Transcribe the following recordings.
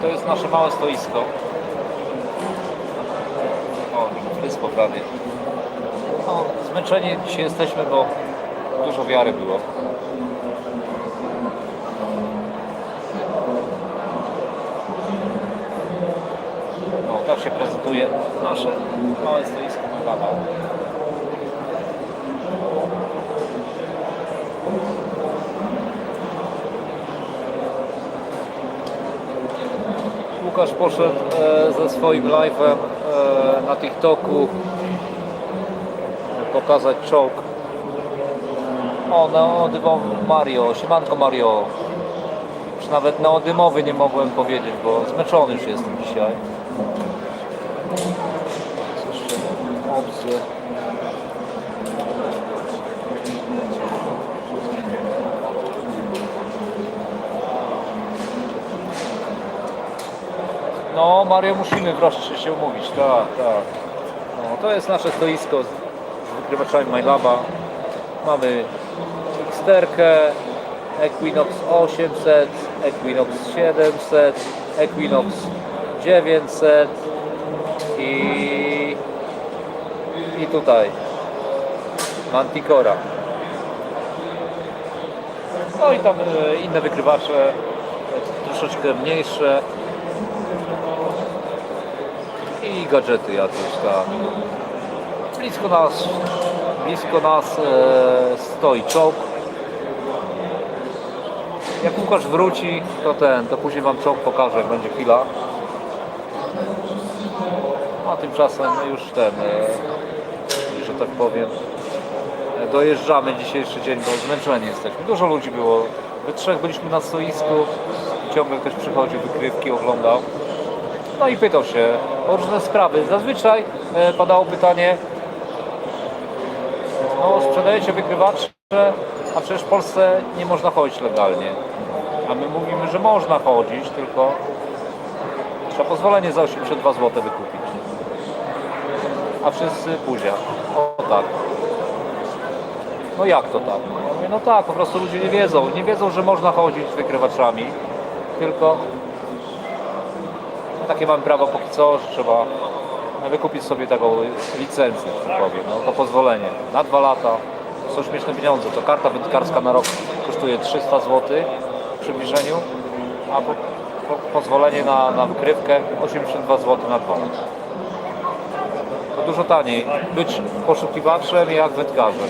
To jest nasze małe stoisko. O, wyspo prawie. No, dzisiaj jesteśmy, bo dużo wiary było. No, tak się prezentuje nasze małe stoisko Magana. Łukasz poszedł e, ze swoim live'em e, na TikToku pokazać czołg. O, neodymowy Mario, siemanko Mario. Już nawet neodymowy nie mogłem powiedzieć, bo zmęczony już jestem dzisiaj. Co jeszcze? Opcje. No, Mario, musimy wreszcie się umówić, tak, tak. No, to jest nasze stoisko z, wykrywaczami MyLaba. Mamy Xterkę, Equinox 800, Equinox 700, Equinox 900 i, i tutaj Manticora. No i tam e, inne wykrywacze, e, troszeczkę mniejsze i gadżety jakieś tam. Blisko nas, blisko nas e, stoi czołg. Jak Łukasz wróci, to ten, to później wam czołg pokażę, jak będzie chwila. A tymczasem już ten, e, że tak powiem, dojeżdżamy dzisiejszy dzień, bo zmęczeni jesteśmy. Dużo ludzi było. We trzech byliśmy na stoisku, ciągle ktoś przychodził, wykrywki oglądał. No i pytał się różne sprawy. Zazwyczaj e, padało pytanie, no sprzedajecie wykrywacze, a przecież w Polsce nie można chodzić legalnie. A my mówimy, że można chodzić, tylko trzeba pozwolenie za 82 zł wykupić. A wszyscy buzia. O tak. No jak to tak? No tak, po prostu ludzie nie wiedzą. Nie wiedzą, że można chodzić z wykrywaczami, tylko takie mamy prawo póki co, że trzeba wykupić sobie taką licencję, że tak powiem, no, to pozwolenie. Na dwa lata to są śmieszne pieniądze. To karta wędkarska na rok kosztuje 300 zł w przybliżeniu, a po, po, pozwolenie na, na wykrywkę 82 zł na dwa lata. To dużo taniej być poszukiwaczem jak wędkarzem.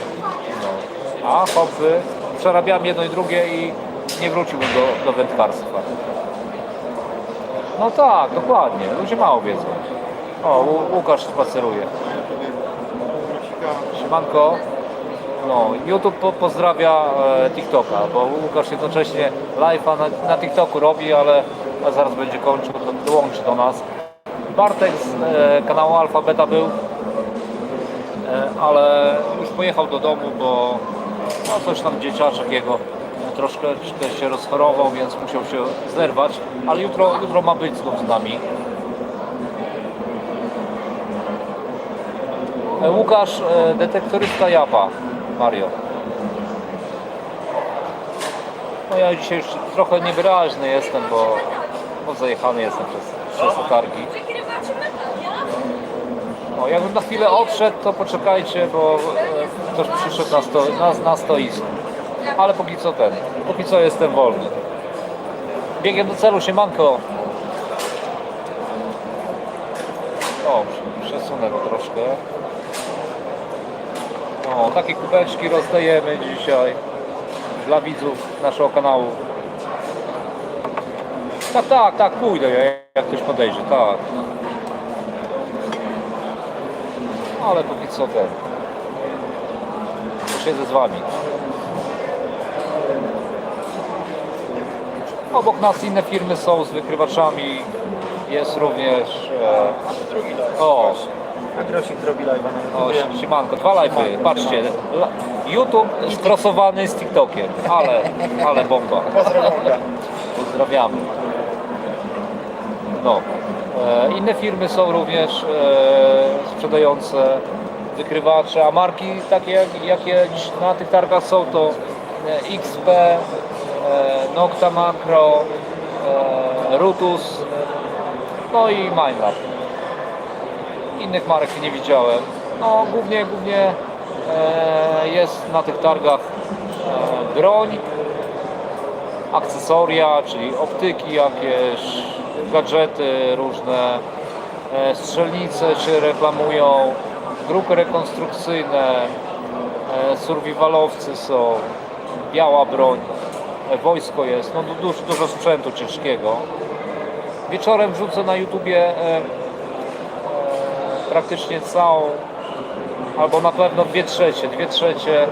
No. A hobby, przerabiałem jedno i drugie i nie wróciłbym do, do wędkarstwa. No tak, dokładnie. Ludzie mało wiedzą. O, Łu- Łukasz spaceruje. Siemanko. No, YouTube po, pozdrawia e, TikToka, bo Łukasz jednocześnie live'a na, na TikToku robi, ale zaraz będzie kończył, to dołączy do nas. Bartek z e, kanału Alfa Beta był, e, ale już pojechał do domu, bo no, coś tam dzieciaczek jego troszkę się rozchorował, więc musiał się zerwać, ale jutro, jutro ma być znów z nami. E, Łukasz, e, detektorysta Japa, Mario. No ja dzisiaj już trochę niewyraźny jestem, bo, bo zajechany jestem przez, przez targi. Wygrywacie medal, ja? O, jakbym na chwilę odszedł, to poczekajcie, bo e, ktoś przyszedł na, sto, na, na stoisko. Ale póki co ten, póki co jestem wolny. Biegiem do celu, siemanko. O, przesunę go troszkę. O, takie kubeczki rozdajemy dzisiaj dla widzów naszego kanału. Tak, tak, tak, pójdę, jak ktoś podejdzie, tak. Ale póki co ten. Siedzę z wami. Obok nas inne firmy są z wykrywaczami. Jest również. E, o, Agrosik robi live'a na o, YouTubie. siemanko, dwa live'y. Patrzcie. la- YouTube skrosowany z TikTokiem. Ale, ale bomba. Pozdrawiamy. No. E, inne firmy są również e, sprzedające wykrywacze, a marki takie jak, jakie dziś na tych targach są to e, XP, Nocta Macro, e, Rutus, no i Minelab. Innych marek nie widziałem. No głównie, głównie e, jest na tych targach e, broń, akcesoria, czyli optyki jakieś, gadżety różne, e, strzelnice czy reklamują, grupy rekonstrukcyjne, e, survivalowcy są, biała broń, e, wojsko jest, no du- dużo, dużo sprzętu ciężkiego. Wieczorem wrzucę na YouTubie e, e, praktycznie całą, albo na pewno dwie trzecie, dwie trzecie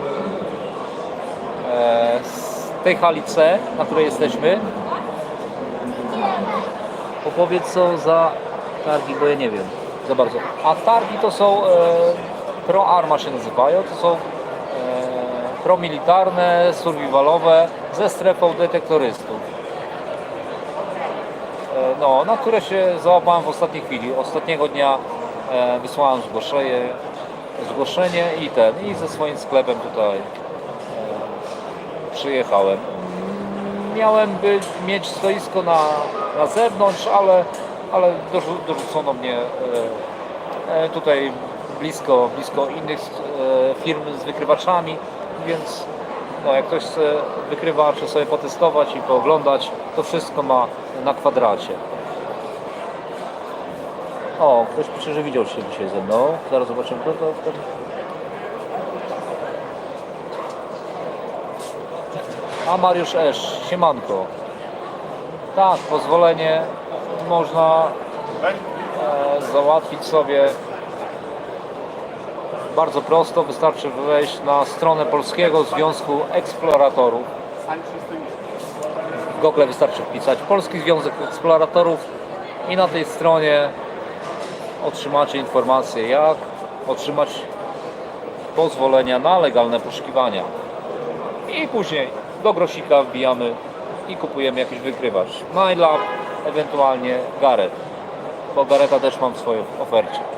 e, z tej hali C, na której jesteśmy. Opowiedz co za targi, bo ja nie wiem za bardzo. A targi to są e, Pro Arma się nazywają, to są e, promilitarne, survivalowe ze strefą detektorystów. E, no, na które się załapałem w ostatniej chwili. Ostatniego dnia e, wysłałem zgłoszenie, zgłoszenie i ten, i ze swoim sklepem tutaj e, przyjechałem. Miałem być, mieć stoisko na, na zewnątrz, ale, ale dorzu- dorzucono mnie tutaj blisko, blisko innych firm z wykrywaczami, więc no, jak ktoś chce wykrywacze sobie potestować i pooglądać, to wszystko ma na kwadracie. O, ktoś pisze, że widział się dzisiaj ze mną. Zaraz zobaczymy kto to. Kto to. A Mariusz Esz, siemanko. Tak, pozwolenie można e, załatwić sobie bardzo prosto. Wystarczy wejść na stronę Polskiego Związku Eksploratorów. W Google wystarczy wpisać Polski Związek Eksploratorów i na tej stronie otrzymacie informację jak otrzymać pozwolenia na legalne poszukiwania. I później do grosika wbijamy i kupujemy jakiś wykrywacz. MyLab, ewentualnie Gareth, bo Gareta też mam w swojej ofercie.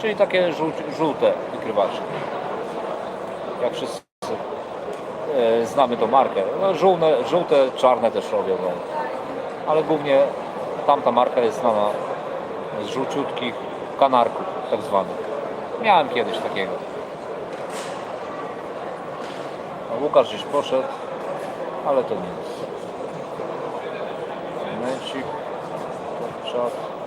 Czyli takie żółte wykrywacze. Jak wszyscy e, znamy tą markę. No, żółte, żółte, czarne też robią. No. Ale głównie tamta marka jest znana z żółciutkich kanarków tak zwanych. Miałem kiedyś takiego. Łukasz gdzieś poszedł, ale to nic. Momencik. Czat.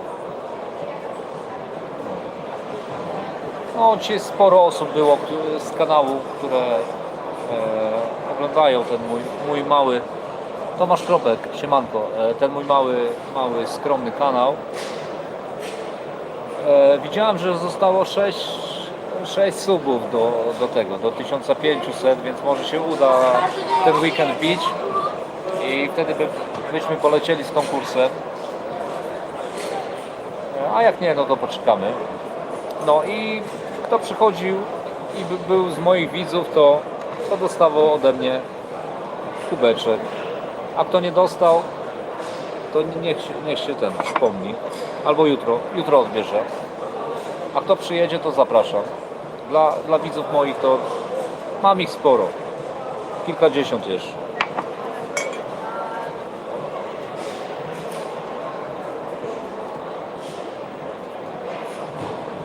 No, dzisiaj sporo osób było z kanału, które e, oglądają ten mój, mój mały Tomasz Kropek, siemanko, e, ten mój mały, mały, skromny kanał. E, widziałem, że zostało 6, 6 subów do, do tego, do 1500, więc może się uda ten weekend bić i wtedy by, byśmy polecieli z konkursem. E, A jak nie, no to poczekamy. No i kto przychodził i by, był z moich widzów, to, to dostawał ode mnie kubeczek. A kto nie dostał, to niech, niech się ten przypomni. Albo jutro, jutro odbierze. A kto przyjedzie, to zapraszam. Dla, dla widzów moich to mam ich sporo. Kilkadziesiąt jeszcze.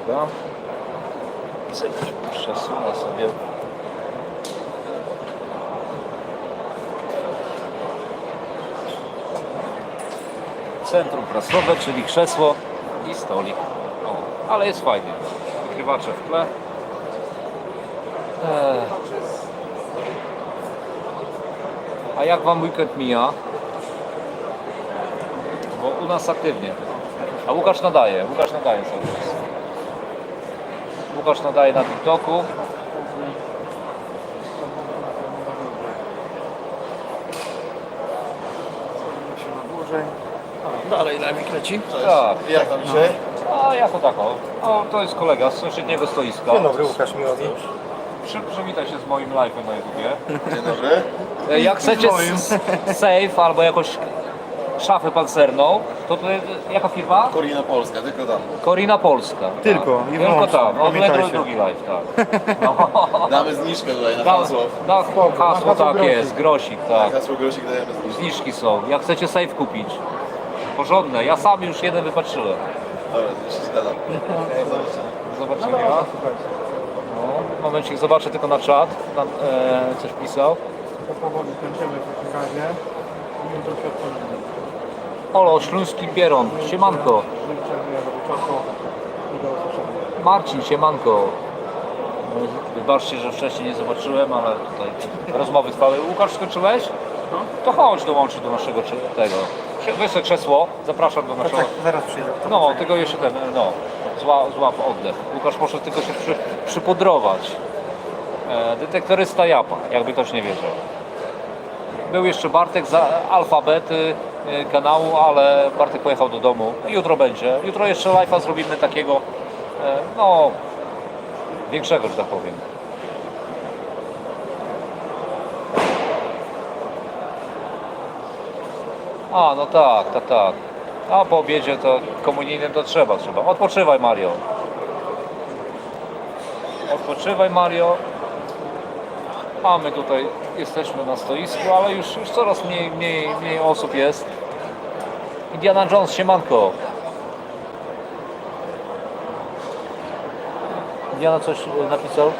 Dobra. Cyk, Przesunę sobie. Prasowe, czyli krzesło i stolik. O, ale jest fajnie. Wykrywacze w tle. Ech. A jak Wam weekend mija? Bo u nas aktywnie. A Łukasz nadaje, Łukasz nadaje cały czas. Łukasz nadaje na TikToku. Dalej live leci. Tak. Jak tam dzisiaj? A jako tako. O, to jest kolega z sąsiedniego stoiska. Dzień dobry, Łukasz Miłowicz. Przy, przywitaj się z moim live'em na YouTubie. Dzień dobry. E, Jak chcecie s- safe albo jakąś szafę pancerną, to, to jaka firma? Korina Polska, tylko tam. Korina Polska. Tylko, tak. i Tylko wyłącznie, tam. O, pamiętajcie. drugi, drugi live, tak. No. Damy zniżkę tutaj na Da, hasło. da, hasło, hasło tak grosik. jest, grosik, tak. Hasło grosik dajemy zniżkę. Zniżki są. Jak chcecie safe kupić, porządne. Ja sam już jeden wypatrzyłem. Dobra, to się zgadzam. Do zobaczenia. No, momencik, zobaczę tylko na czat. Tam e, coś pisał. To powoli kończymy w takim razie. I jutro się odchodzimy. Olo, Śląski Pieron. Siemanko. Życzę miłego wieczoru i do usłyszenia. Marcin, siemanko. Wybaczcie, że wcześniej nie zobaczyłem, ale tutaj rozmowy trwały. Łukasz, skończyłeś? To chodź dołączyć do naszego czy- tego. Weź krzesło, zapraszam do naszego... Tak, zaraz przyjdę. No, tego jeszcze ten, no, zła, złap oddech. Łukasz poszedł tylko się przy, przypudrować. E, detektorysta Japa, jakby ktoś nie wiedział. Był jeszcze Bartek za alfabety e, kanału, ale Bartek pojechał do domu. Jutro będzie. Jutro jeszcze live'a zrobimy takiego, e, no, większego, że tak powiem. A, no tak, tak, tak. A po obiedzie to komunijnym to trzeba, trzeba. Odpoczywaj Mario. Odpoczywaj Mario. A my tutaj jesteśmy na stoisku, ale już, już coraz mniej, mniej, mniej osób jest. Indiana Jones, siemanko. Indiana coś e, napisał?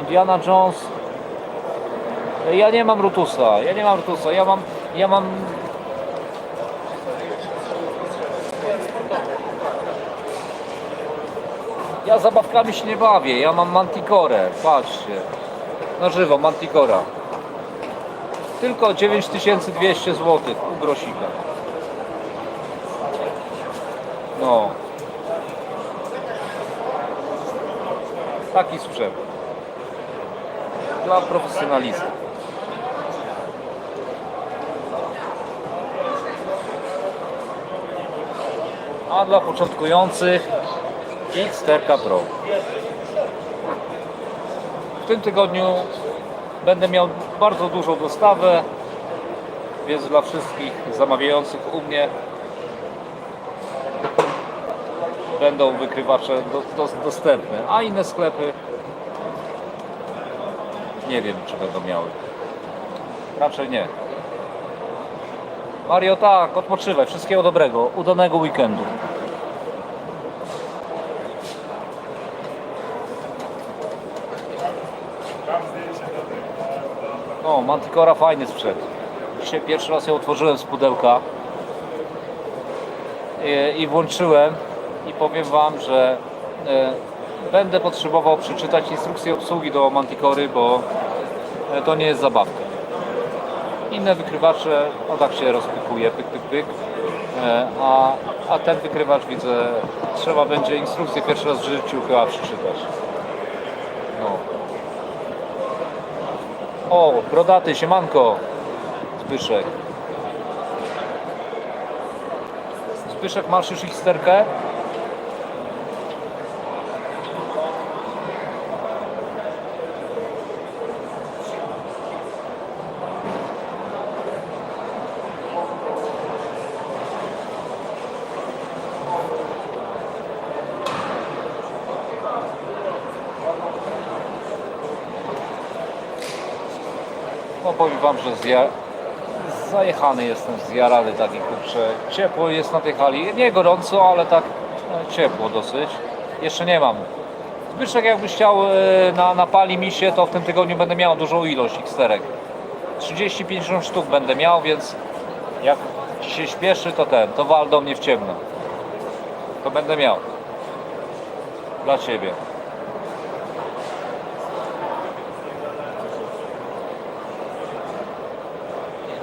Indiana Jones ja nie mam Rutusa, ja nie mam Rutusa, ja mam, ja mam... Ja zabawkami się nie bawię, ja mam Manticore, patrzcie. Na żywo, Manticora. Tylko 9200 zł u Grosika. No. Taki sprzęt dla profesjonalistów. A dla początkujących Xterka Pro. W tym tygodniu będę miał bardzo dużą dostawę, więc dla wszystkich zamawiających u mnie będą wykrywacze do, do, dostępne, a inne sklepy nie wiem, czy będą miały. Raczej nie. Mario, tak, odpoczywaj. Wszystkiego dobrego. Udanego weekendu. No, Manticora fajny sprzęt. Dzisiaj pierwszy raz ją otworzyłem z pudełka i, i włączyłem i powiem Wam, że e, będę potrzebował przeczytać instrukcję obsługi do Manticory, bo e, to nie jest zabawka. Inne wykrywacze, no tak się rozpykuje, pyk, pyk, pyk, e, a, a ten wykrywacz widzę, trzeba będzie instrukcję pierwszy raz w życiu chyba przeczytać. No. O, brodaty, siemanko, Zbyszek. Zbyszek, masz już ich sterkę? No powiem wam, że zja... zajechany jestem, zjarany taki kurczę. Ciepło jest na tej hali. Nie gorąco, ale tak e, ciepło dosyć. Jeszcze nie mam. Zbyszek jakbyś chciał e, na, na pali mi się, to w tym tygodniu będę miał dużą ilość X-terek. 30-50 sztuk będę miał, więc jak się śpieszy, to ten, to wal do mnie w ciemno. To będę miał. Dla ciebie.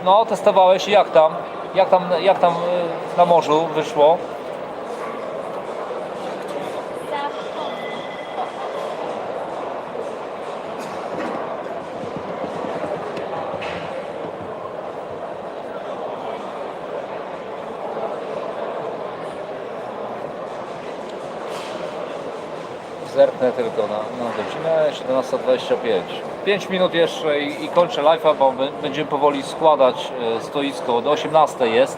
No, testowałeś i jak tam? Jak tam, jak tam y, na morzu wyszło? Zerknę tylko na, na godzinę 17.25. 5 minut jeszcze i, i kończę live'a, bo będziemy powoli składać e, stoisko. Do 18 jest.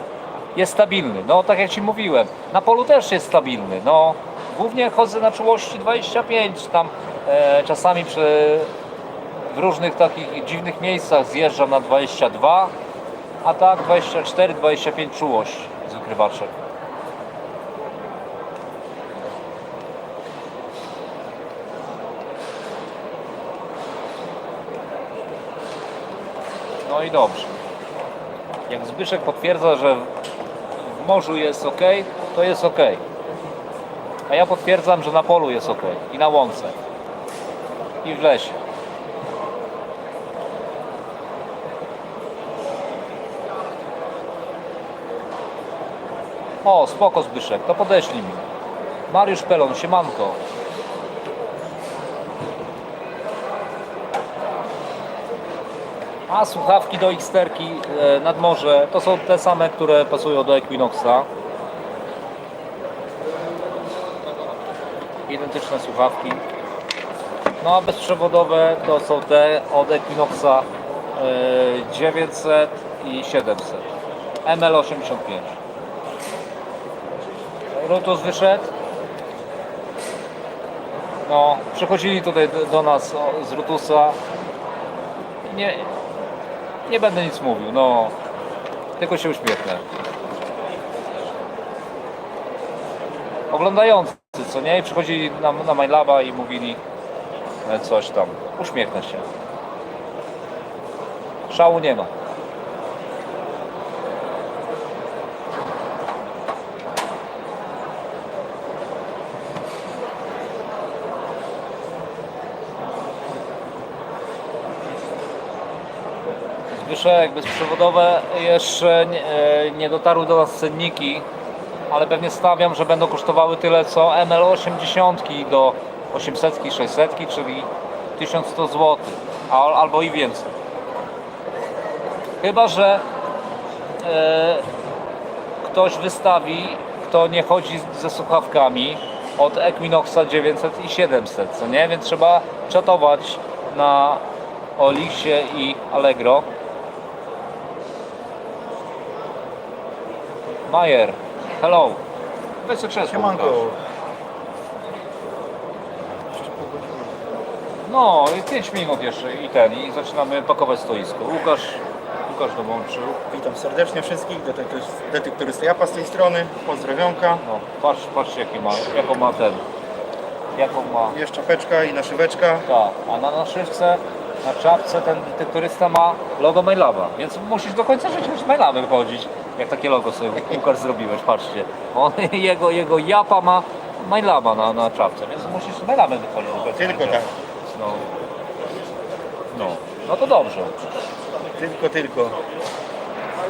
Jest stabilny. No tak jak Ci mówiłem, na polu też jest stabilny. No głównie chodzę na czułości 25, tam e, czasami przy, w różnych takich dziwnych miejscach zjeżdżam na 22, a tak 24-25 czułość z wykrywaczem. No i dobrze. Jak Zbyszek potwierdza, że w morzu jest ok, to jest ok. A ja potwierdzam, że na polu jest ok i na łące i w lesie. O, spoko Zbyszek, to podeślij mi. Mariusz Pelon, siemanko. A słuchawki do Xterki e, nad morze to są te same, które pasują do Equinoxa. Identyczne słuchawki. No a bezprzewodowe to są te od Equinoxa e, 900 i 700. ML85. Rutus wyszedł. No, przychodzili tutaj do, nas z Rutusa. Nie, nie będę nic mówił, no. Tylko się uśmiechnę. Oglądający, co nie? I przychodzili na, na MyLaba i mówili e, coś tam. Uśmiechnę się. Szału nie ma. Zbyszek, bezprzewodowe jeszcze nie, e, nie dotarły do nas cenniki, ale pewnie stawiam, że będą kosztowały tyle co ML80 do 800, 600, czyli 1100 zł, albo i więcej. Chyba, że e, ktoś wystawi, kto nie chodzi ze słuchawkami od Equinoxa 900 i 700, co nie? Więc trzeba czatować na Olixie i Allegro. Majer, hello. Weź sobie krzesło. Siemanko. Łukasz. No, 5 minut jeszcze i ten, i zaczynamy pakować stoisko. Łukasz, Łukasz dołączył. Witam serdecznie wszystkich, detektyw- Japa z tej strony, pozdrowionka. No, patrz, patrz jaki ma, jaką ma ten, jaką ma, Jest czapeczka i naszyweczka. ta, a na naszywce, na czapce ten detektorysta ma logo MyLaba, więc musisz do końca życia z MyLabem chodzić, jak takie logo sobie Łukasz zrobiłeś, patrzcie. On, jego, jego japa ma MyLaba na, na czapce, więc musisz do końca Tylko tak. No. No. no to dobrze. Tylko, tylko.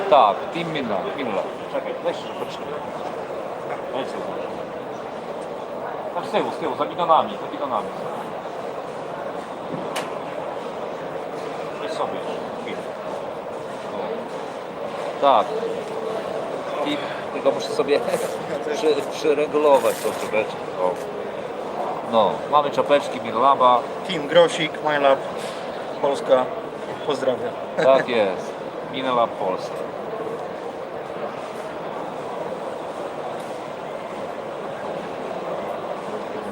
Tak, Team Milla, Milla. Czekaj, weź się, poczekaj. Weź. Tak z tyłu, z tyłu, za bidonami, za bidonami. Weź sobie jeszcze, chwilę. Tak. I tylko muszę sobie przy, przyregulować tą czapeczkę. O. No, mamy czapeczki Millaba. Team Grosik, MyLab, Polska. Pozdrawiam. Tak jest. Minęła Polska.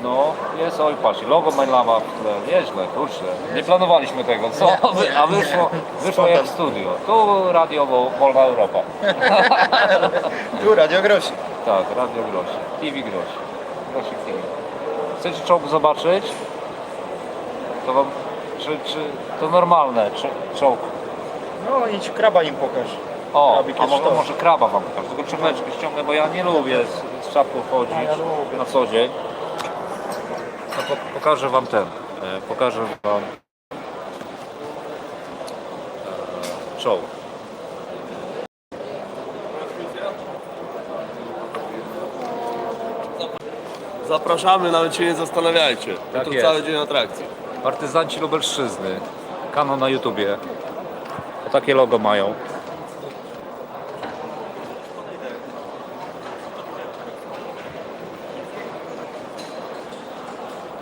No, jest, oj patrz, logo MyLaba w tle, nieźle, kurczę. Nie planowaliśmy tego, co? A wyszło, wyszło jak w studio. Tu radio Wo- Wolna Europa. Tu Radio Grosik. Tak, radio Grosi. TV Grosi. Grosik TV. Chcecie czołg zobaczyć? To wam, czy, czy, to normalne, czy, czołg No idź kraba im pokaż. O, Krabik a jest może, sztos. może kraba wam pokażę, tylko czepeczkę ściągnę, bo ja nie lubię z, z czapką chodzić na co dzień. Po, pokażę wam ten, e, pokażę wam e, czołg. Zapraszamy, nawet się nie zastanawiajcie. Tak jest. cały dzień atrakcji. Partyzanci Lubelszczyzny, kanał na YouTubie. O takie logo mają.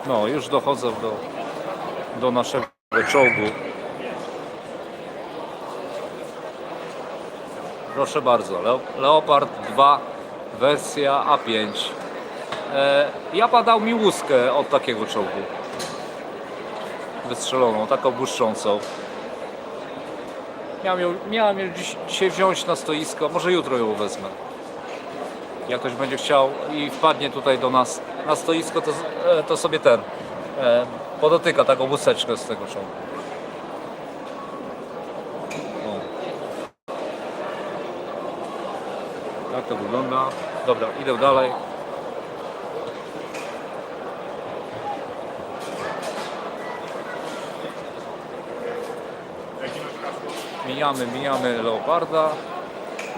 No, już dochodzę do, do naszego czołgu. Proszę bardzo, Leo, Leopard 2, wersja A5. E, Japa dał mi łuskę od takiego czołgu wystrzeloną, taką błyszczącą. Miałem ją, miałem ją dziś, dzisiaj wziąć na stoisko, może jutro ją wezmę. Jak ktoś będzie chciał i wpadnie tutaj do nas na stoisko, to, e, to sobie ten e, podotyka taką łuseczkę z tego czołgu. Tak to wygląda. Dobra, idę dalej. Mijamy, mijamy leoparda.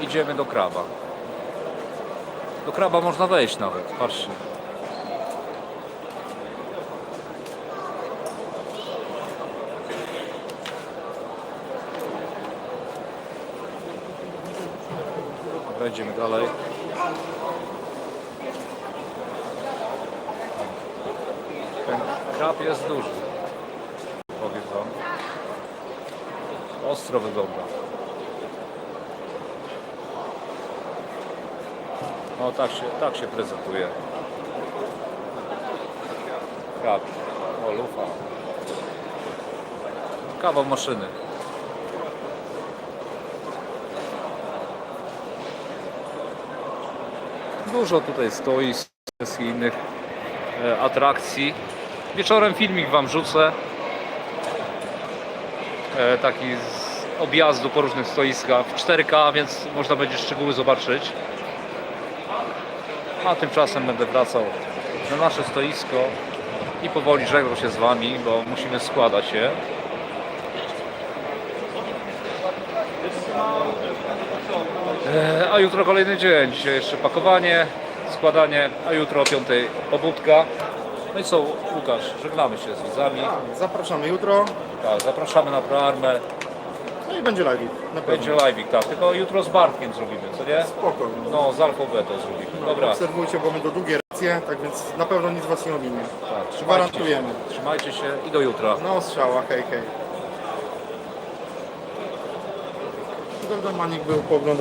Idziemy do kraba. Do kraba można wejść nawet, patrzcie. Idziemy dalej. Ten krab jest duży. Powiem wam. Ostro wygląda. O, tak się, tak się prezentuje. Krab. O, lufa. Kawał maszyny. Dużo tutaj stoi z innych e, atrakcji. Wieczorem filmik Wam rzucę. E, taki z objazdu po różnych stoiskach w 4K, więc można będzie szczegóły zobaczyć. A tymczasem będę wracał na nasze stoisko i powoli żegnał się z Wami, bo musimy składać je. A jutro kolejny dzień. Dzisiaj jeszcze pakowanie, składanie, a jutro o 5 pobudka. No i co, Łukasz, żegnamy się z widzami. Zapraszamy jutro. Tak, zapraszamy na proarmę. No i będzie live. Na pewno. Będzie live'ik, tak, tylko jutro z Bartkiem zrobimy, co nie? Spoko. No, z Alfabeto zrobimy. Dobra, Obserwujcie, bo będą długie racje, tak więc na pewno nic was nie ominie. tak, trzymajcie się. Gwarantujemy. Trzymajcie się i do jutra. No strzała, hej hej. Manik był pooglądał